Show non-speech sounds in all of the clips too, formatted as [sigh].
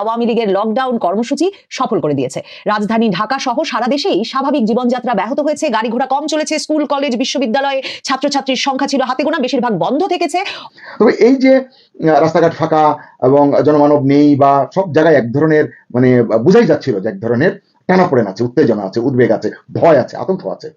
আওয়ামী লীগের লকডাউন কর্মসূচি সফল করে দিয়েছে। রাজধানী ঢাকা সহ সারা দেশেই স্বাভাবিক জীবনযাত্রা ব্যাহত হয়েছে। গাড়ি ঘোড়া কম চলেছে স্কুল কলেজ বিশ্ববিদ্যালয়ে ছাত্রছাত্রীর সংখ্যা ছিল হাতে গোনা বেশিরভাগ বন্ধ থেকেছে। তবে এই যে রাস্তাঘাট ফাঁকা এবং জনমানব নেই বা সব জায়গায় এক ধরনের মানে বোঝাই যাচ্ছিল যে এক ধরনের টানাপোড়েন আছে উত্তেজনা আছে উদ্বেগ আছে ভয় আছে আতঙ্ক আছে।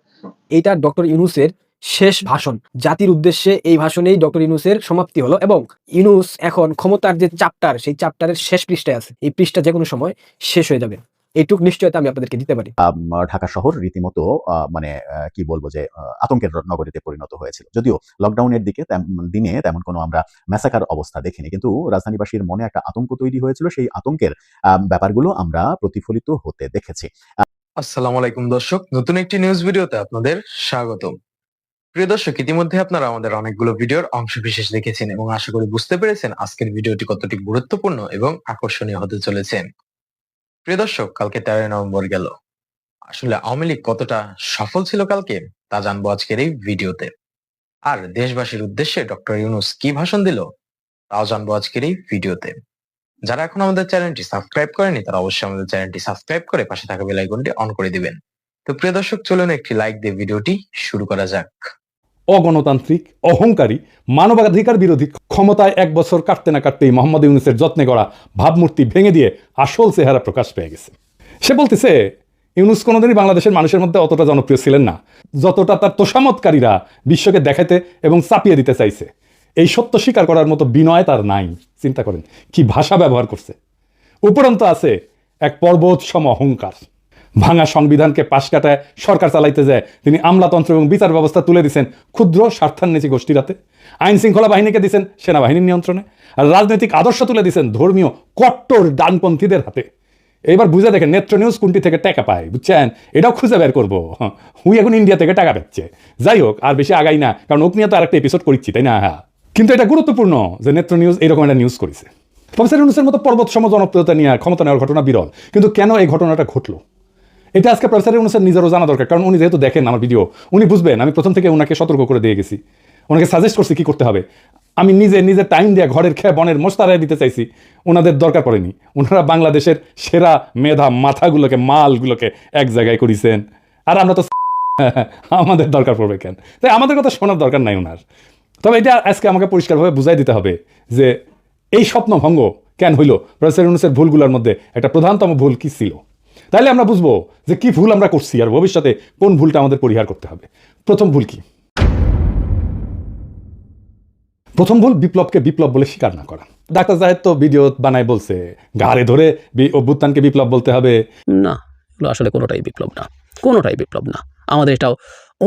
এটা ডক্টর ইউনুসের শেষ ভাষণ। জাতির উদ্দেশ্যে এই ভাষণেই ডক্টর ইনুসের সমাপ্তি হলো এবং ইনুস এখন ক্ষমতার যে চাপ্টার সেই চাপ্টারের শেষ পৃষ্ঠায় আছে। এই পৃষ্ঠা যে কোনো সময় শেষ হয়ে যাবে। এইটুক নিশ্চয়তা আমি আপনাদেরকে দিতে পারি। ঢাকা শহর রীতিমতো আহ, মানে আহ, কি বলব যে আহ, আতঙ্কের নগরীতে পরিণত হয়েছিল। যদিও লকডাউনের দিকে দিনে তেমন কোনো আমরা ম্যাসাকার অবস্থা দেখিনি। কিন্তু রাজধানীবাসীর মনে একটা আতঙ্ক তৈরি হয়েছিল। সেই আতঙ্কের ব্যাপারগুলো আমরা প্রতিফলিত হতে দেখেছি। আসসালামু আলাইকুম দর্শক নতুন একটি নিউজ ভিডিওতে আপনাদের স্বাগতম। প্রিয় দর্শক, ইতিমধ্যে আপনারা আমাদের অনেকগুলো ভিডিওর অংশ বিশেষ দেখেছেন এবং আশা করি বুঝতে পেরেছেন আজকের ভিডিওটি কতটি গুরুত্বপূর্ণ এবং আকর্ষণীয় হতে চলেছেন প্রিয় দর্শক, কালকে তেরোই নভেম্বর গেল। আসলে আওয়ামী লীগ কতটা সফল ছিল কালকে, তা জানব আজকের এই ভিডিওতে। আর দেশবাসীর উদ্দেশ্যে ডক্টর ইউনুস কি ভাষণ দিল, তাও জানব আজকের এই ভিডিওতে। যারা এখন আমাদের চ্যানেলটি সাবস্ক্রাইব করেনি, তারা অবশ্যই আমাদের চ্যানেলটি সাবস্ক্রাইব করে পাশে থাকা বেল আইকনটি অন করে দিবেন। তো প্রিয় দর্শক, চলুন একটি লাইক দিয়ে ভিডিওটি শুরু করা যাক। অগণতান্ত্রিক, অহংকারী, মানবাধিকার বিরোধী ক্ষমতায় এক বছর কাটতে না কাটতেই মোহাম্মদ ইউনুসের যত্নে করা ভাবমূর্তি ভেঙে দিয়ে আসল চেহারা প্রকাশ পেয়ে গেছে। সে বলতেছে, ইউনুস কোনোদিনই বাংলাদেশের মানুষের মধ্যে অতটা জনপ্রিয় ছিলেন না। যতটা তার তোষামতকারীরা বিশ্বকে দেখাতে এবং চাপিয়ে দিতে চাইছে, এই সত্য স্বীকার করার মতো বিনয় তার নাই। চিন্তা করেন, কি ভাষা ব্যবহার করছে। উপরন্ত আছে এক পর্বত সম অহংকার। ভাঙা সংবিধানকে পাশ কাটায় সরকার চালাইতে যায়। তিনি আমলাতন্ত্র এবং বিচার ব্যবস্থা তুলে দিয়েছেন ক্ষুদ্র স্বার্থান্বেষী গোষ্ঠীর হাতে। আইন শৃঙ্খলা বাহিনীকে দিয়েছেন সেনাবাহিনীর নিয়ন্ত্রণে। আর রাজনৈতিক আদর্শ তুলে দিয়েছেন ধর্মীয় কট্টর ডানপন্থীদের হাতে। এবার বুঝে দেখেন নেত্র নিউজ কোনটি থেকে টাকা পায়, বুঝছেন? এটাও খুঁজে বের করব। হুই এখন ইন্ডিয়া থেকে টাকা পাচ্ছে। যাই হোক, আর বেশি আগাই না, কারণ ওকে নিয়ে তো আরেকটা এপিসোড করছি তাই না? হ্যাঁ কিন্তু এটা গুরুত্বপূর্ণ যে নেত্র নিউজ এরকম একটা নিউজ করেছে। প্রফেসর ইউনুসের মতো পর্বত সম জনপ্রিয়তা নিয়ে ক্ষমতা নেওয়ার ঘটনা বিরল। কিন্তু কেন এই ঘটনাটা ঘটলো? এটা আজকে প্রফেসর ইউনুসের নিজেরও জানা দরকার, কারণ উনি যেহেতু দেখেন আমার ভিডিও উনি বুঝবেন, আমি প্রথম থেকে ওনাকে সতর্ক করে দিয়ে গেছি ওনাকে সাজেস্ট করছি কি করতে হবে। আমি নিজে নিজে টাইম দিয়ে ঘরের খেয়ে বনের মোস্তারায় দিতে চাইছি ওনাদের দরকার পড়েনি। ওনারা বাংলাদেশের সেরা মেধা মাথাগুলোকে, মালগুলোকে এক জায়গায় করেছেন। আর আমরা তো [laughs] আমাদের দরকার পড়বে কেন? তাই আমাদের কথা শোনার দরকার নাই ওনার তবে এটা আজকে আমাকে পরিষ্কারভাবে বুঝাই দিতে হবে যে, এই স্বপ্নভঙ্গ কেন হইল? প্রফেসর ইউনুসের ভুলগুলোর মধ্যে একটা প্রধানতম ভুল কি ছিল? তাইলে আমরা বুঝব যে কি ভুল আমরা করছি আর ভবিষ্যতে কোন ভুলটা আমাদের পরিহার করতে হবে। প্রথম ভুল কি? প্রথম ভুল বিপ্লবকে বিপ্লব বলে স্বীকার না করা। ডাক্তার জাহেদ তো ভিডিও বানায় বলছে, ঘাড়ে ধরে অভ্যুত্থানকে বিপ্লব বলতে হবে। না, এগুলো আসলে কোনোটাই বিপ্লব না। কোনোটাই বিপ্লব না। আমাদের এটাও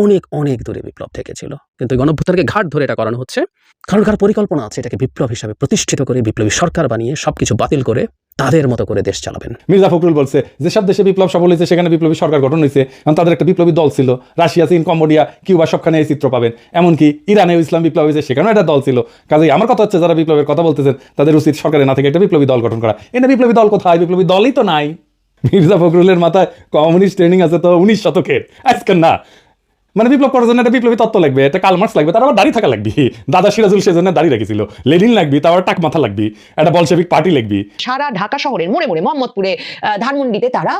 অনেক অনেক দূরে বিপ্লব থেকে ছিল কিন্তু গণভ্যুত্থানকে ঘাট ধরে এটা করানো হচ্ছে কারণ কার পরিকল্পনা আছে এটাকে বিপ্লব হিসাবে প্রতিষ্ঠিত করে, বিপ্লবী সরকার বানিয়ে সবকিছু বাতিল করে তাদের মতো করে দেশ চালাবেন। মির্জা ফখরুল বলছে, যেসব দেশে বিপ্লব সফল হয়েছে, সেখানে বিপ্লবী সরকার গঠন হয়েছে। কারণ তাদের একটা বিপ্লবী দল ছিল। রাশিয়া, চীন, কম্বোডিয়া, কিউবা, সবখানে এই চিত্র পাবেন। এমনকি ইরানেও ইসলাম বিপ্লব হয়েছে, সেখানেও একটা দল ছিল। কাজেই আমার কথা হচ্ছে, যারা বিপ্লবের কথা বলতেছেন, তাদের উচিত সরকারের না থেকে একটা বিপ্লবী দল গঠন করা। এনে বিপ্লবী দল কোথায়? বিপ্লবী দলই তো নাই। মির্জা ফখরুলের মাথায় কমিউনিস্ট ট্রেনিং আছে তো উনিশ শতকের। আজকের না মানে বিপ্লব করার জন্য একটা বিপ্লবী তত্ত্ব লাগবে, একটা কালমার্স লাগবে, তার আবার দাড়ি থাকা লাগবে। [laughs] দাদা সিরাজুল সেজন্য দাড়ি রেখেছিল, লেনিন লাগবি, তার টাক মাথা লাগবি, একটা বলসেবিক পার্টি লাগবি। সারা ঢাকা শহরের মোড়ে মোড়ে মোহাম্মদপুরে ধানমন্ডিতে তারা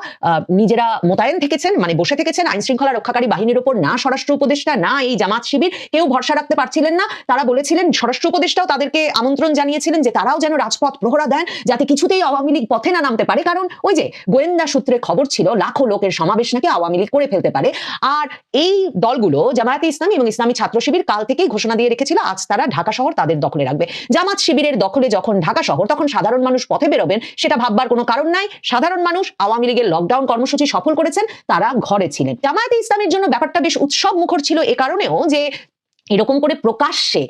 নিজেরা মোতায়েন থেকেছেন মানে বসে থেকেছেন আইন শৃঙ্খলা রক্ষাকারী বাহিনীর ওপর, না স্বরাষ্ট্র উপদেষ্টা, না এই জামাত শিবির, কেউ ভরসা রাখতে পারছিলেন না। তারা বলেছিলেন, স্বরাষ্ট্র উপদেষ্টাও তাদেরকে আমন্ত্রণ জানিয়েছিলেন যে তারাও যেন রাজপথ প্রহরা দেন, যাতে কিছুতেই আওয়ামী লীগ পথে না নামতে পারে। কারণ ওই যে গোয়েন্দা সূত্রে খবর ছিল, লাখো লোকের সমাবেশ নাকি আওয়ামী লীগ করে ফেলতে পারে। আর এই দলগুলো জামায়াতে ইসলামী এবং ইসলামী ছাত্র শিবির কাল থেকেই ঘোষণা দিয়ে রেখেছিল, আজ তারা ঢাকা শহর তাদের দখলে রাখবে। জামাত শিবিরের দখলে যখন ঢাকা শহর, তখন সাধারণ মানুষ পথে বেরোবেন, সেটা ভাববার কোনো কারণ নাই। সাধারণ মানুষ আওয়ামী লীগের লকডাউন কর্মসূচি সফল করেছেন, তারা ঘরে ছিলেন। জামায়াতে ইসলামের জন্য ব্যাপারটা বেশ উৎসব মুখর ছিল এ কারণেও যে এরকম করে প্রকাশ্যে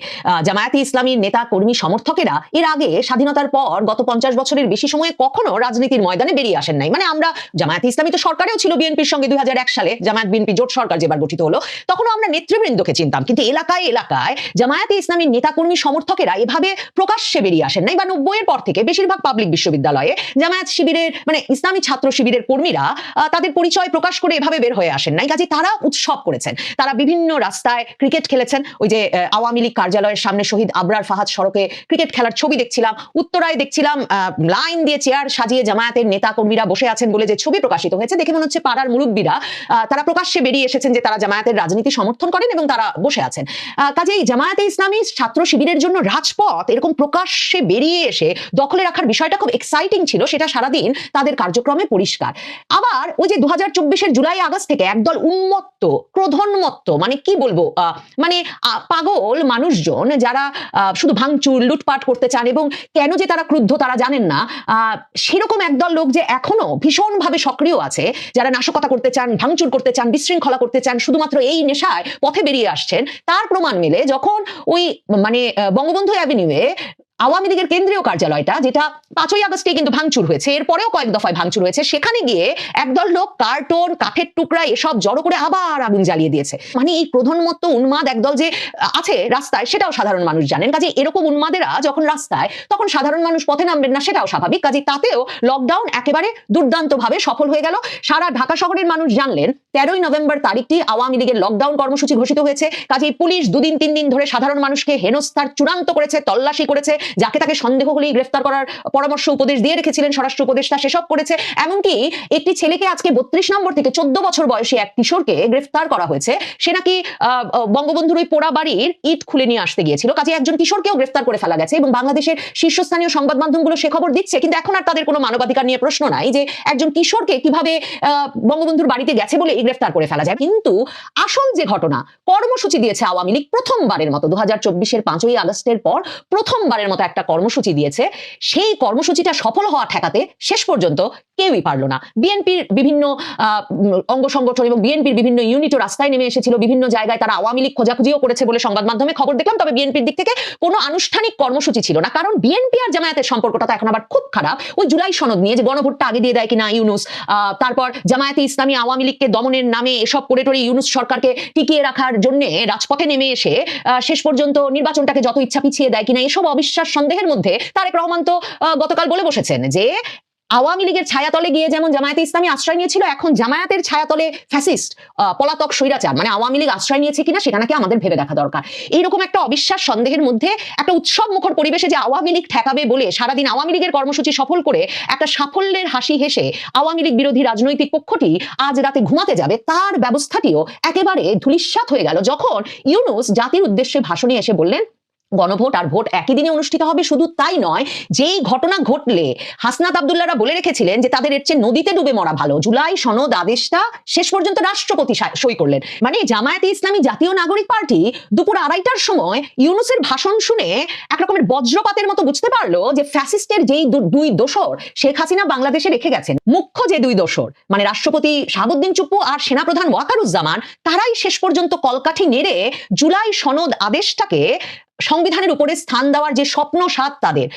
জামায়াতে ইসলামীর নেতা, কর্মী, সমর্থকেরা এর আগে স্বাধীনতার পর গত পঞ্চাশ বছরের বেশি সময়ে কখনো রাজনীতির ময়দানে বেরিয়ে আসেন নাই। মানে আমরা জামায়াতে ইসলামী তো সরকারেও ছিল বিএনপির সঙ্গে দুই হাজার এক সালে, জামায়াত বিএনপি জোট সরকার যেবার গঠিত হলো, তখনও আমরা নেতৃবৃন্দকে চিনতাম। কিন্তু এলাকায় এলাকায় জামায়াতে ইসলামীর নেতাকর্মী সমর্থকেরা এভাবে প্রকাশ্যে বেরিয়ে আসেন নাই। বা নব্বইয়ের পর থেকে বেশিরভাগ পাবলিক বিশ্ববিদ্যালয়ে জামায়াত শিবিরের মানে ইসলামী ছাত্র শিবিরের কর্মীরা তাদের পরিচয় প্রকাশ করে এভাবে বের হয়ে আসেন নাই। কাজে তারা উৎসব করেছেন। তারা বিভিন্ন রাস্তায় ক্রিকেট খেলেছেন। ওই যে আওয়ামী লীগ কার্যালয়ের সামনে শহীদ আবরার ফাহাদ সড়কে ক্রিকেট খেলার ছবি দেখছিলাম, উত্তরায় দেখছিলাম লাইন দিয়ে চেয়ার সাজিয়ে জামায়াতের নেতা কর্মীরা বসে আছেন বলে যে ছবি প্রকাশিত হয়েছে। দেখে মনে হচ্ছে পাড়ার মুরব্বীরা তারা প্রকাশ্যে বেরিয়ে এসেছেন যে তারা জামায়াতের রাজনীতি সমর্থন করেন এবং তারা বসে আছেন। কাজেই জামায়াতে ইসলামী ছাত্র শিবিরের জন্য রাজপথ এরকম প্রকাশ্যে বেরিয়ে এসে দখলে রাখার বিষয়টা খুব এক্সাইটিং ছিল, সেটা সারাদিন তাদের কার্যক্রমে পরিষ্কার। আবার ওই যে দু হাজার জুলাই আগস্ট থেকে একদল উন্মত্ত, ক্রোধন্মত্ত মানে কি বলব মানে পাগল মানুষজন যারা শুধু ভাঙচুর, লুটপাট করতে চান এবং কেন যে তারা ক্রুদ্ধ তারা জানেন না সেরকম একদল লোক যে এখনও ভীষণভাবে সক্রিয় আছে, যারা নাশকতা করতে চান, ভাঙচুর করতে চান, বিশৃঙ্খলা করতে চান, শুধুমাত্র এই নেশায় পথে বেরিয়ে আসছেন, তার প্রমাণ মিলে যখন ওই মানে বঙ্গবন্ধু অ্যাভিনিউয়ে আওয়ামী লীগের কেন্দ্রীয় কার্যালয়টা, যেটা পাঁচই আগস্টে কিন্তু ভাঙচুর হয়েছে, এরপরেও কয়েক দফায় ভাঙচুর হয়েছে, সেখানে গিয়ে একদল লোক কার্টন, কাঠের টুকরা, এসব জড়ো করে আবার আগুন জ্বালিয়ে দিয়েছে। মানে এই প্রধানমত্ত উন্মাদ একদল যে আছে রাস্তায়, সেটাও সাধারণ মানুষ জানেন। কাজে এরকম উন্মাদেরা যখন রাস্তায়, তখন সাধারণ মানুষ পথে নামবেন না, সেটাও স্বাভাবিক। কাজে তাতেও লকডাউন একেবারে দুর্দান্তভাবে সফল হয়ে গেল। সারা ঢাকা শহরের মানুষ জানলেন, তেরোই নভেম্বর তারিখটি আওয়ামী লীগের লকডাউন কর্মসূচি ঘোষিত হয়েছে। কাজেই পুলিশ দুদিন তিন দিন ধরে সাধারণ মানুষকে হেনস্থার চূড়ান্ত করেছে, তল্লাশি করেছে যাকে তাকে সন্দেহ হলেই গ্রেফতার করার পরামর্শ উপদেশ দিয়ে রেখেছিলেন স্বরাষ্ট্র উপদেষ্টা সেসব করেছে। এমনকি একটি ছেলেকে আজকে বত্রিশ নম্বর থেকে চোদ্দ বছর বয়সী এক কিশোরকে গ্রেফতার করা হয়েছে। সে নাকি বঙ্গবন্ধুর ওই পোড়া বাড়ির ইট খুলে নিয়ে আসতে গিয়েছিল। কাজে একজন কিশোরকেও গ্রেফতার করে ফেলা গেছে এবং বাংলাদেশের শীর্ষস্থানীয় সংবাদ মাধ্যমগুলো সে খবর দিচ্ছে। কিন্তু এখন আর তাদের কোনো মানবাধিকার নিয়ে প্রশ্ন নাই যে একজন কিশোরকে কীভাবে বঙ্গবন্ধুর বাড়িতে গেছে বলে গ্রেফতার করে ফেলা যায়। কিন্তু আসল যে ঘটনা, কর্মসূচি দিয়েছে আওয়ামী লীগ প্রথমবারের মতো। দু হাজার চব্বিশের পাঁচই আগস্টের পর প্রথমবারের মতো একটা কর্মসূচি দিয়েছে সেই কর্মসূচিটা সফল হওয়া ঠেকাতে শেষ পর্যন্ত কেউই পারল না। বিএনপির বিভিন্ন অঙ্গ সংগঠন এবং বিএনপির বিভিন্ন ইউনিটও রাস্তায় নেমে এসেছিল। বিভিন্ন জায়গায় তারা আওয়ামী লীগ খোঁজাখুঁজিও করেছে বলে সংবাদ মাধ্যমে খবর দেখলাম। তবে বিএনপির দিক থেকে কোনো আনুষ্ঠানিক কর্মসূচি ছিল না। কারণ বিএনপি আর জামায়াতের সম্পর্কটা তো এখন আবার খুব খারাপ। ওই জুলাই সনদ নিয়ে যে গণভোটটা আগে দিয়ে দেয় কিনা ইউনুস তারপর জামায়াতে ইসলামী আওয়ামী লীগকে দমনের নামে এসব করে টরে ইউনুস সরকারকে টিকিয়ে রাখার জন্য রাজপথে নেমে এসে শেষ পর্যন্ত নির্বাচনটাকে যত ইচ্ছা পিছিয়ে দেয় কিনা এসব অবিশ্বাস সন্দেহের মধ্যে তারেক রহমান তো গতকাল বলে বসেছেন যে আওয়ামী লীগের ছায়াতলে গিয়ে যেমন জামায়াতে ইসলামী আশ্রয় নিয়েছিল, এখন জামায়াতের ছায়াতলে ফ্যাসিস্ট পলাতক স্বৈরাচার মানে আওয়ামী লীগ আশ্রয় নিয়েছে কিনা সেটা নাকি আমাদের ভেবে দেখা দরকার। এইরকম একটা অবিশ্বাস সন্দেহের মধ্যে একটা উৎসব মুখর পরিবেশে যে আওয়ামী লীগ ঠেকাবে বলে সারাদিন আওয়ামী লীগের কর্মসূচি সফল করে একটা সাফল্যের হাসি হেসে আওয়ামী লীগ বিরোধী রাজনৈতিক পক্ষটি আজ রাতে ঘুমাতে যাবে, তার ব্যবস্থাটিও একেবারে ধূলিসাৎ হয়ে গেল। যখন ইউনুস জাতির উদ্দেশ্যে ভাষণে এসে বললেন গণভোট আর ভোট একই দিনে অনুষ্ঠিত হবে, শুধু তাই নয়, যেই ঘটনা ঘটলে, হাসনাত আবদুল্লাহরা বলে রেখেছিলেন যে তাদের এর চেয়ে নদীতে ডুবে মরা ভালো। জুলাই সনদ আদেশটা শেষ পর্যন্ত রাষ্ট্রপতি সই করলেন। মানে জামায়াতে ইসলামী জাতীয় নাগরিক পার্টি দুপুর আড়াইটার সময় ইউনুসের ভাষণ শুনে এক রকমের বজ্রপাতের মতো বুঝতে পারল যে ফ্যাসিস্টের যেই দুই দোসর, শেখ হাসিনা বাংলাদেশে রেখে গেছেন। মুখ্য যে দুই দোসর মানে রাষ্ট্রপতি শাহাবুদ্দিন চুপ্পু আর সেনাপ্রধান ওয়াকারুজ্জামান, তারাই শেষ পর্যন্ত কলকাঠি নেড়ে জুলাই সনদ আদেশটাকে সংবিধানের উপরে স্থান দেওয়ার যে স্বপ্ন সাত তাদের,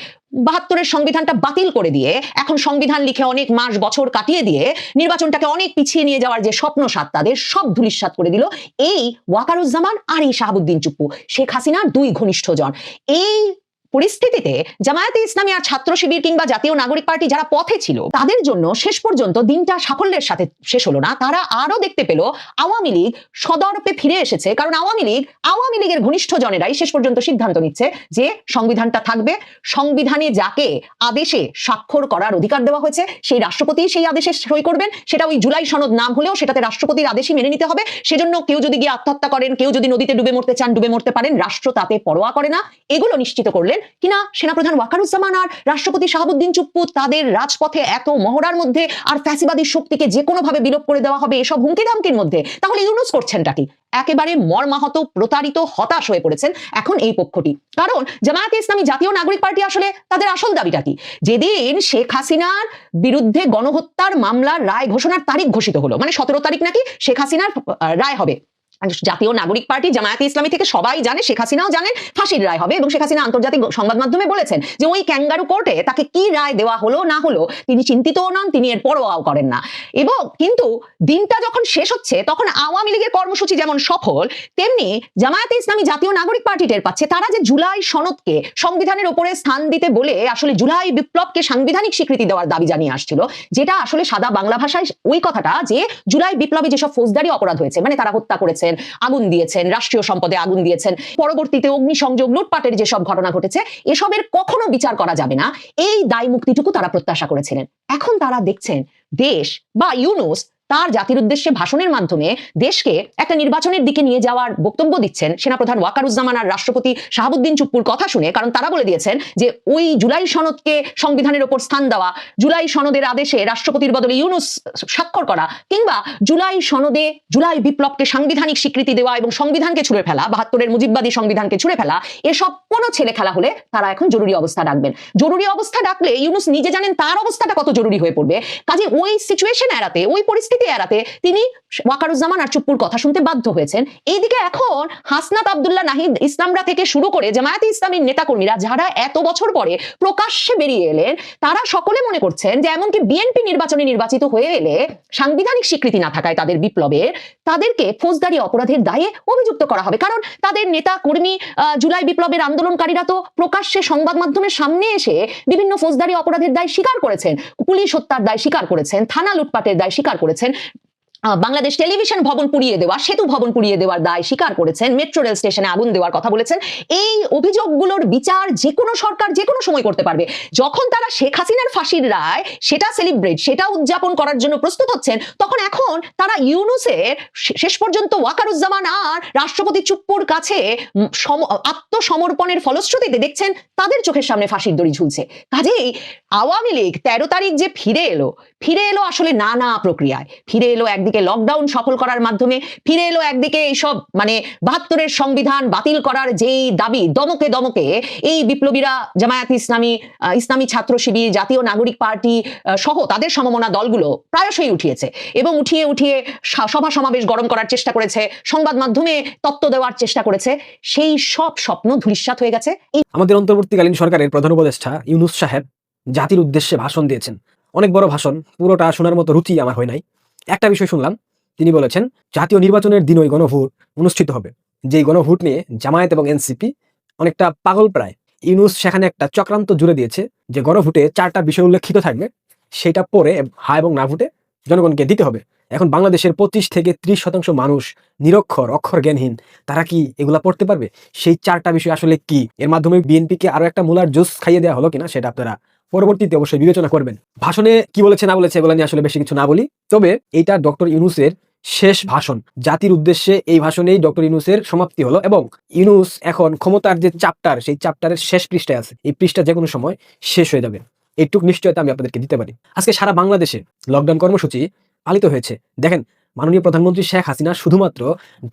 বাহাত্তরের সংবিধানটা বাতিল করে দিয়ে এখন সংবিধান লিখে অনেক মাস, বছর কাটিয়ে দিয়ে নির্বাচনটাকে অনেক পিছিয়ে নিয়ে যাওয়ার যে স্বপ্ন সাত তাদের সব ধুলিস্বাত করে দিল এই ওয়াকারুজ্জামান আর এই শাহাবুদ্দিন চুপ্পু। শেখ হাসিনার দুই ঘনিষ্ঠজন এই পরিস্থিতিতে জামায়াতে ইসলামী আর ছাত্র শিবির কিংবা জাতীয় নাগরিক পার্টি যারা পথে ছিল, তাদের জন্য শেষ পর্যন্ত দিনটা সাফল্যের সাথে শেষ হলো না। তারা আরও দেখতে পেল আওয়ামী লীগ সদর্পে ফিরে এসেছে। কারণ আওয়ামী লীগ, আওয়ামী লীগের ঘনিষ্ঠ জনেরাই শেষ পর্যন্ত সিদ্ধান্ত নিচ্ছে যে সংবিধানটা থাকবে। সংবিধানে যাকে আদেশে স্বাক্ষর করার অধিকার দেওয়া হয়েছে, সেই রাষ্ট্রপতি সেই আদেশে সই করবেন। সেটা ওই জুলাই সনদ নাম হলেও সেটাতে রাষ্ট্রপতির আদেশই মেনে নিতে হবে। সেজন্য কেউ যদি গিয়ে আত্মহত্যা করেন, কেউ যদি নদীতে ডুবে মরতে চান, ডুবে মরতে পারেন, রাষ্ট্র তাতে পরোয়া করে না। এগুলো নিশ্চিত করলেন কিনা? সেনাপ্রধান ওয়াকারুজ্জামান আর রাষ্ট্রপতি শাহাবুদ্দিন চুপ্পু তাদের রাজপথে এত মহড়ার মধ্যে আর ফ্যাসিবাদী শক্তিকে যে কোনো ভাবে বিলোপ করে দেওয়া হবে এসব হুমকি ধামকির মধ্যে, তাহলে ইউনুস করছেনটা কি? একেবারে মর্মাহত, প্রতারিত, হতাশ হয়ে পড়েছেন এখন এই পক্ষটি। কারণ জামায়াতে ইসলামী জাতীয় নাগরিক পার্টি আসলে তাদের আসল দাবিটা কি? যেদিন শেখ হাসিনার বিরুদ্ধে গণহত্যার মামলার রায় ঘোষণার তারিখ ঘোষিত হলো মানে সতেরো তারিখ নাকি শেখ হাসিনার রায় হবে। জাতীয় নাগরিক পার্টি জামায়াতে ইসলামী থেকে সবাই জানে, শেখ হাসিনাও জানেন, ফাঁসির রায় হবে এবং শেখ হাসিনা আন্তর্জাতিক সংবাদ মাধ্যমে বলেছেন যে ওই ক্যাঙ্গারু কোর্টে তাকে কি রায় দেওয়া হলো না হলো তিনি চিন্তিতও নন, তিনি এর পরোয়াও করেন না। এবং কিন্তু দিনটা যখন শেষ হচ্ছে, তখন আওয়ামী লীগের কর্মসূচি যেমন সফল, তেমনি জামায়াতে ইসলামী জাতীয় নাগরিক পার্টি টের পাচ্ছে। তারা যে জুলাই সনদকে সংবিধানের উপরে স্থান দিতে বলে আসলে জুলাই বিপ্লবকে সাংবিধানিক স্বীকৃতি দেওয়ার দাবি জানিয়ে আসছিল, যেটা আসলে সাদা বাংলা ভাষায় ওই কথাটা যে জুলাই বিপ্লবে যেসব ফৌজদারি অপরাধ হয়েছে মানে তারা হত্যা করেছে দিয়েছেন, আগুন দিয়েছেন, রাষ্ট্রীয় সম্পদে আগুন দিয়েছেন। পরবর্তীতে অগ্নিসংযোগ, লুটপাটের যেসব ঘটনা ঘটেছে, এসবের কখনো বিচার করা যাবে না। এই দায় মুক্তিটুকু তারা প্রত্যাশা করেছিলেন। এখন তারা দেখছেন, দেশ বা ইউনুস তার জাতির উদ্দেশ্যে ভাষণের মাধ্যমে দেশকে একটা নির্বাচনের দিকে নিয়ে যাওয়ার বক্তব্য দিচ্ছেন সেনাপ্রধান ওয়াকারুজ্জামান আর রাষ্ট্রপতি শাহাবুদ্দিন চুপ্পুর কথা শুনে, কারণ তারা বলে দিয়েছেন যে ওই জুলাই সনদকে সংবিধানের ওপর স্থান দেওয়া, জুলাই সনদের আদেশে রাষ্ট্রপতির বদলে ইউনুস স্বাক্ষর করা কিংবা জুলাই সনদে জুলাই বিপ্লবকে সাংবিধানিক স্বীকৃতি দেওয়া এবং সংবিধানকে ছুঁড়ে ফেলা, বাহাত্তরের মুজিববাদী সংবিধানকে ছুঁড়ে ফেলা, এসব কোনো ছেলে খেলা হলে তারা এখন জরুরি অবস্থা ডাকবেন। জরুরি অবস্থা ডাকলে ইউনুস নিজে জানেন তার অবস্থাটা কত জরুরি হয়ে পড়বে। কাজে ওই সিচুয়েশন এড়াতে, ওই পরিস্থিতি এড়াতে তিনি ওয়াকারুজ্জামান আর চুপ্পুর কথা শুনতে বাধ্য হয়েছেন। এইদিকে এখন হাসনাত আবদুল্লাহ নাহিদ ইসলামরা থেকে শুরু করে জামায়াতে ইসলামীর নেতাকর্মীরা যারা এত বছর পরে প্রকাশ্যে বেরিয়ে এলেন, তারা সকলে মনে করছেন যে এমনকি বিএনপি নির্বাচনে নির্বাচিত হয়ে এলে সাংবিধানিক স্বীকৃতি না থাকায় তাদের বিপ্লবের তাদেরকে ফৌজদারি অপরাধের দায়ে অভিযুক্ত করা হবে। কারণ তাদের নেতা, কর্মী জুলাই বিপ্লবের আন্দোলনকারীরা তো প্রকাশ্যে সংবাদ মাধ্যমের সামনে এসে বিভিন্ন ফৌজদারি অপরাধের দায় স্বীকার করেছেন, পুলিশ হত্যার দায় স্বীকার করেছেন, থানা লুটপাটের দায় স্বীকার করেছেন। können, বাংলাদেশ টেলিভিশন ভবন পুড়িয়ে দেওয়া, সেতু ভবন পুড়িয়ে দেওয়ার দায় স্বীকার করেছেন, মেট্রো রেল স্টেশনে আগুন দেওয়ার কথা বলেছেন। এই অভিযোগগুলোর বিচার যে কোনো সরকার যে কোনো সময় করতে পারবে। যখন তারা শেখ হাসিনার ফাঁসির রায়, সেটা সেলিব্রেট সেটা উদযাপন করার জন্য প্রস্তুত হচ্ছেন, তখন এখন তারা ইউনুসের শেষ পর্যন্ত ওয়াকারুজ্জামান আর রাষ্ট্রপতি চুপ্পুর কাছে সম- আত্মসমর্পণের ফলশ্রুতিতে দেখছেন, তাদের চোখের সামনে ফাঁসির দড়ি ঝুলছে। কাজেই আওয়ামী লীগ তেরো তারিখ যে ফিরে এলো ফিরে এলো আসলে নানা প্রক্রিয়ায়। ফিরে এলো একদিকে লকডাউন সফল করার মাধ্যমে ফিরে এলো একদিকে এইসব মানে বাহাত্তরের সংবিধান বাতিল করার যেই দাবি, দমকে দমকে এই বিপ্লবীরা জামায়াত ইসলামী ইসলামী ছাত্র শিবির, জাতীয় নাগরিক পার্টি সহ তাদের সমমনা দলগুলো প্রায়শই উঠিয়েছে এবং উঠিয়ে উঠিয়ে সভা সমাবেশ গরম করার চেষ্টা করেছে, সংবাদ মাধ্যমে তত্ত্ব দেওয়ার চেষ্টা করেছে, সেই সব স্বপ্ন ধূলিসাৎ হয়ে গেছে। আমাদের অন্তর্বর্তীকালীন সরকারের প্রধান উপদেষ্টা ইউনুস সাহেব জাতির উদ্দেশ্যে ভাষণ দিয়েছেন। অনেক বড় ভাষণ, পুরোটা শোনার মতো রুচি আমার হয় নাই। একটা বিষয় শুনলাম, তিনি বলেছেন, জাতীয় নির্বাচনের দিন ওই গণভোট অনুষ্ঠিত হবে। যেই গণভোট নিয়ে জামায়াত এবং এনসিপি অনেকটা পাগল প্রায়। ইউনুস সেখানে একটা চক্রান্ত জুড়ে দিয়েছে যে গণভোটে চারটা বিষয় উল্লেখিত থাকবে, সেটা পরে হা এবং না ভোটে জনগণকে দিতে হবে। এখন বাংলাদেশের পঁচিশ থেকে ত্রিশ শতাংশ মানুষ নিরক্ষর অক্ষর জ্ঞানহীন তারা কি এগুলা পড়তে পারবে? সেই চারটা বিষয় আসলে কি? এর মাধ্যমে বিএনপিকে আরও একটা মূলার জুস খাইয়ে দেওয়া হলো কিনা সেটা আপনারা পরবর্তীতে অবশ্যই বিবেচনা করবেন। ভাষণে কি বলেছে, না বলেছে এগুলো নিয়ে আসলে বেশি কিছু না বলি। তবে এটা ডক্টর ইউনুসের শেষ ভাষণ। জাতির উদ্দেশ্যে এই ভাষণেই ডক্টর ইউনুসের সমাপ্তি হলো এবং ইউনুস এখন ক্ষমতার যে চাপ্টার, সেই চাপ্টারের শেষ পৃষ্ঠায় আছে। এই পৃষ্ঠা যে কোনো সময় শেষ হয়ে যাবে। এইটুক নিশ্চয়তা আমি আপনাদেরকে দিতে পারি। আজকে সারা বাংলাদেশে লকডাউন কর্মসূচি পালিত হয়েছে। দেখেন, মাননীয় প্রধানমন্ত্রী শেখ হাসিনা শুধুমাত্র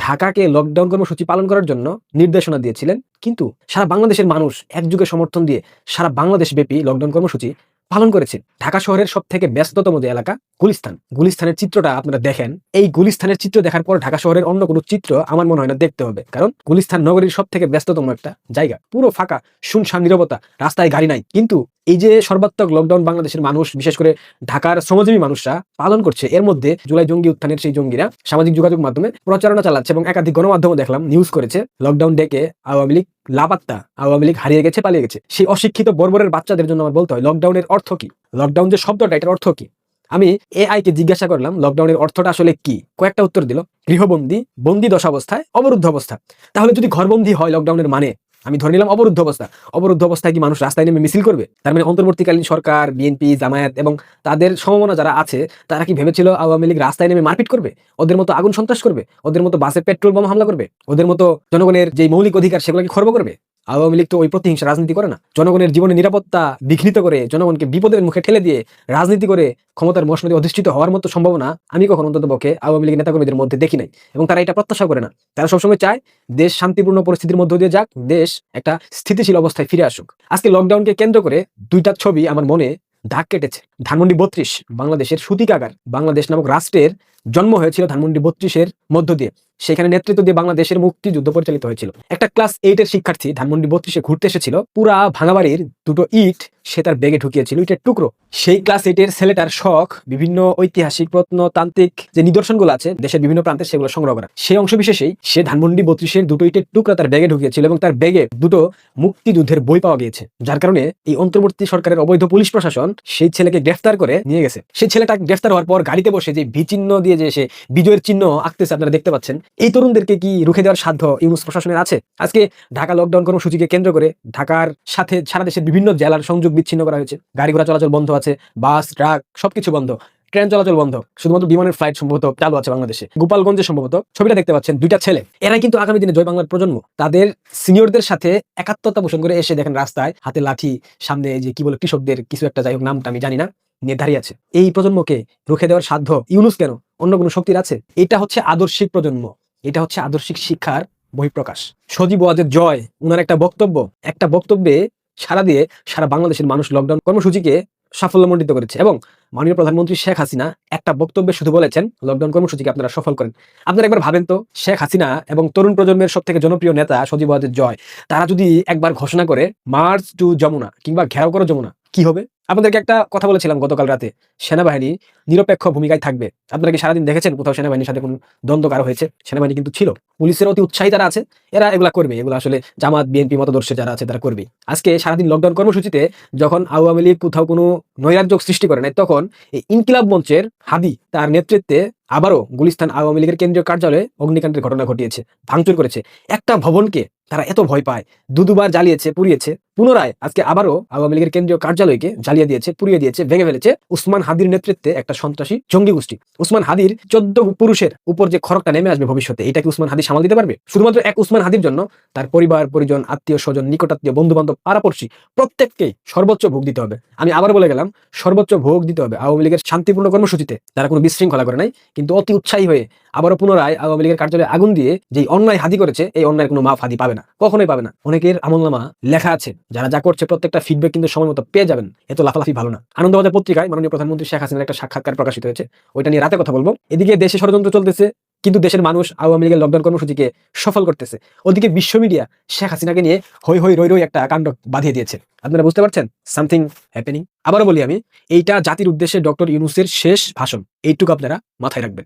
ঢাকাকে লকডাউন কর্মসূচি পালন করার জন্য নির্দেশনা দিয়েছিলেন, কিন্তু সারা বাংলাদেশের মানুষ একযুগে সমর্থন দিয়ে সারা বাংলাদেশ ব্যাপী লকডাউন কর্মসূচি পালন করেছে। ঢাকা শহরের সব থেকে ব্যস্ততম যে এলাকা গুলিস্তান। গুলিস্তানের চিত্রটা আপনারা দেখেন। এই গুলিস্তানের চিত্র দেখার পর ঢাকা শহরের অন্য কোনো চিত্র আমার মনে হয় না দেখতে হবে। কারণ গুলিস্তান নগরীর সব থেকে ব্যস্ততম একটা জায়গা। পুরো ফাঁকা, শুনশান, নিরবতা, রাস্তায় গাড়ি নাই। কিন্তু এই যে সর্বাত্মক লকডাউন বাংলাদেশের মানুষ, বিশেষ করে ঢাকার শ্রমজীবী মানুষরা পালন করছে, এর মধ্যে জুলাই জঙ্গি উত্থানের সেই জঙ্গিরা সামাজিক যোগাযোগ মাধ্যমে প্রচারণা চালাচ্ছে এবং একাধিক গণমাধ্যমে দেখলাম নিউজ করেছে লকডাউন ডেকে আওয়ামী লীগ লাপাত্তা, আওয়ামী লীগ হারিয়ে গেছে, পালিয়ে গেছে। সেই অশিক্ষিত বর্বরের বাচ্চাদের জন্য আমার বলতে হয় লকডাউনের অর্থ কি? লকডাউন যে শব্দটা, এটার অর্থ কি? আমি এআই কে জিজ্ঞাসা করলাম লকডাউনের অর্থটা আসলে কি? কয়েকটা উত্তর দিল, গৃহবন্দী, বন্দি দশাবস্থায়, অবরুদ্ধ অবস্থা। তাহলে যদি ঘরবন্দি হয় লকডাউনের মানে আমি ধরে নিলাম অবরুদ্ধ অবস্থা। অবরুদ্ধ অবস্থায় কি মানুষ রাস্তায় নেমে মিছিল করবে? তার মানে অন্তর্বর্তীকালীন সরকার বিএনপি জামায়াত এবং তাদের সমমনা যারা আছে, তারা কি ভেবেছিল আওয়ামী লীগ রাস্তায় নেমে মারপিট করবে? ওদের মতো আগুন সন্ত্রাস করবে? ওদের মতো বাসে পেট্রোল বোমা হামলা করবে? ওদের মতো জনগণের যে মৌলিক অধিকার সেগুলোকে খর্ব করবে? আওয়ামী লীগ তো ওই প্রতিহিংসা রাজনীতি করে না। জনগণের জীবনের নিরাপত্তা বিঘ্নিত করে জনগণকে বিপদের মুখে ঠেলে দিয়ে রাজনীতি করে ক্ষমতার মশমতে অধিষ্ঠিত হওয়ার মতো সম্ভাবনা আমি কখন অন্তত পক্ষে আওয়ামী লীগের নেতাকর্মীদের মধ্যে দেখি নাই এবং তারা এটা প্রত্যাশা করে না। তারা সবসময় চায় দেশ শান্তিপূর্ণ পরিস্থিতির মধ্য দিয়ে যাক, দেশ একটা স্থিতিশীল অবস্থায় ফিরে আসুক। আজকে লকডাউনকে কেন্দ্র করে দুইটা ছবি আমার মনে দাগ কেটেছে। ধানমন্ডি বত্রিশ, বাংলাদেশের সুতিকাগার, বাংলাদেশ নামক রাষ্ট্রের জন্ম হয়েছিল ধানমন্ডি বত্রিশের মধ্য দিয়ে। সেখানে নেতৃত্ব দিয়ে বাংলাদেশের মুক্তিযুদ্ধ পরিচালিত হয়েছিল। একটা ক্লাস এইটের শিক্ষার্থী ধানমন্ডি বত্রিশে ঘুরতে এসেছিল। পুরা ভাঙাবাড়ির দুটো ইট সে তার ব্যাগে ঢুকিয়েছিল ইটের টুকরো। সেই ক্লাস এইট এর ছেলেটার শখ, বিভিন্ন ঐতিহাসিক প্রত্নতান্ত্রিক যে নিদর্শনগুলো আছে, দেশের বিভিন্ন প্রান্তে সেগুলো সংগ্রহ করা। সেই অংশ বিশেষেই সে ধানমন্ডি বত্রিশের দুটো ইটের টুকরা তার ব্যাগে ঢুকিয়েছিল এবং তার ব্যাগে দুটো মুক্তিযুদ্ধের বই পাওয়া গিয়েছে, যার কারণে এই অন্তর্বর্তী সরকারের অবৈধ পুলিশ প্রশাসন সেই ছেলেকে গ্রেফতার করে নিয়ে গেছে। সেই ছেলেটা গ্রেফতার হওয়ার পর গাড়িতে বসে যে বিচিহ্ন দিয়ে যে সে বিজয়ের চিহ্ন আঁকতেছে আপনারা দেখতে পাচ্ছেন, এই তরুণদেরকে কি রুখে দেওয়ার সাধ্য ইউনুস প্রশাসনের আছে? আজকে ঢাকা লকডাউন কর্মসূচিকে কেন্দ্র করে ঢাকার সাথে সারা দেশের বিভিন্ন জেলার সংযোগ বিচ্ছিন্ন করা হয়েছে। গাড়ি ঘোড়া চলাচল বন্ধ আছে, বাস, ট্রাক, সবকিছু বন্ধ। ট্রেন চলাচল বন্ধ। শুধুমাত্র বিমানের ফ্লাইট সম্ভবত চালু আছে বাংলাদেশে। গোপালগঞ্জে সম্ভবত। ছবিটা দেখতে পাচ্ছেন দুইটা ছেলে। এরা কিন্তু আগামী দিনে জয় বাংলার প্রজন্ম। তাদের সিনিয়রদের সাথে একাত্মতা পোষণ করে এসে দেখেন রাস্তায় হাতে লাঠি, সামনে যে কি বলে কৃষকদের কিছু একটা যাই হোক নামটা আমি জানি না, নিয়ে দাঁড়িয়ে আছে। এই প্রজন্মকে রুখে দেওয়ার সাধ্য ইউনুস কেন? অন্য কোনো শক্তির আছে? এটা হচ্ছে আদর্শিক প্রজন্ম। এটা হচ্ছে আদর্শিক শিক্ষার বহিঃপ্রকাশ। সজীব ওয়াজের জয়, উনার একটা বক্তব্য। একটা বক্তব্যে সারা দিয়ে সারা বাংলাদেশের মানুষ লকডাউন কর্মসূচিকে সাফল্যমণ্ডিত করেছে এবং মাননীয় প্রধানমন্ত্রী শেখ হাসিনা একটা বক্তব্যে শুধু বলেছেন লকডাউন কর্মসূচিকে আপনারা সফল করেন। আপনারা একবার ভাবেন তো, শেখ হাসিনা এবং তরুণ প্রজন্মের সব থেকে জনপ্রিয় নেতা সজীব জয়, তারা যদি একবার ঘোষণা করে মার্চ টু যমুনা কিংবা ঘেরাও করো যমুনা কি হবে? আপনাদেরকে একটা কথা বলেছিলাম গতকাল রাতে, সেনাবাহিনী নিরপেক্ষ ভূমিকায় থাকবে। আপনারা কি সারাদিন দেখেছেন কোথাও সেনাবাহিনীর সাথে কোনো দ্বন্দ্ব কারও হয়েছে? সেনাবাহিনী কিন্তু ছিল। পুলিশের অতি উৎসাহী যারা আছে, এরা এগুলা করবে, এগুলো আসলে জামাত, বিএনপি, মতদর্শে যারা আছে তারা করবে আজকে সারাদিন লকডাউন কর্মসূচিতে যখন আওয়ামী লীগ কোথাও কোনো নৈরাজ্য সৃষ্টি করে নাই, তখন এই ইনকিলাব মঞ্চের হাদি তার নেতৃত্বে আবারও গুলিস্তান আওয়ামী লীগের কেন্দ্রীয় কার্যালয়ে অগ্নিকাণ্ডের ঘটনা ঘটিয়েছে, ভাঙচুর করেছে। একটা ভবনকে তারা এত ভয় পায় দু দুবার জ্বালিয়েছে, পুড়িয়েছে। পুনরায় আজকে আবারও আওয়ামী লীগের কেন্দ্রীয় কার্যালয়কে জ্বালিয়ে দিয়েছে, পুড়িয়ে দিয়েছে, ভেঙে ফেলেছে উসমান হাদির নেতৃত্বে একটা সন্ত্রাসী জঙ্গি গোষ্ঠী। উসমান হাদির চোদ্দ পুরুষের উপর যে খড়কটা নেমে আসবে ভবিষ্যতে, এটা কি উসমান হাদি সামাল দিতে পারবে? শুধুমাত্র এক উসমান হাদির জন্য, তার পরিবার, পরিজন, আত্মীয় স্বজন, নিকটাত্মীয় বন্ধু বান্ধব পাড়াপড়শি, প্রত্যেককেই সর্বোচ্চ ভোগ দিতে হবে। আমি আবার বলে গেলাম, সর্বোচ্চ ভোগ দিতে হবে। আওয়ামী লীগের শান্তিপূর্ণ কর্মসূচিতে তারা কোনো বিশৃঙ্খলা করে নাই, কিন্তু অতি উৎসাহী হয়ে আবারও পুনরায় আওয়ামী লীগের কার্যালয়ে আগুন দিয়ে যে অন্যায় হাদি করেছে, এই অন্যায়ের কোনো মাফ হাদি পাবে না। কখনোই পাবে না। অনেকের আমলনামা লেখা আছে, যারা যা করছে প্রত্যেকটা ফিডব্যাক কিন্তু সময় মতো পেয়ে যাবেন। এত লাফালাফি ভালো না। আনন্দবাজার পত্রিকায় মাননীয় প্রধানমন্ত্রী শেখ হাসিনার একটা সাক্ষাৎকার প্রকাশিত হয়েছে। ওইটা নিয়ে রাতে কথা বলব। এদিকে দেশে ষড়যন্ত্র চলতেছে, কিন্তু দেশের মানুষ আওয়ামী লীগের লকডাউন কর্মসূচিকে সফল করতেছে। ওদিকে বিশ্ব মিডিয়া শেখ হাসিনাকে নিয়ে হই হই রই রই একটা কাণ্ড বাঁধিয়ে দিয়েছে। আপনারা বুঝতে পারছেন? সামথিং হ্যাপেনিং আবারও বলি আমি, এইটা জাতির উদ্দেশ্যে ডক্টর ইউনুসের শেষ ভাষণ। এইটুকু আপনারা মাথায় রাখবেন।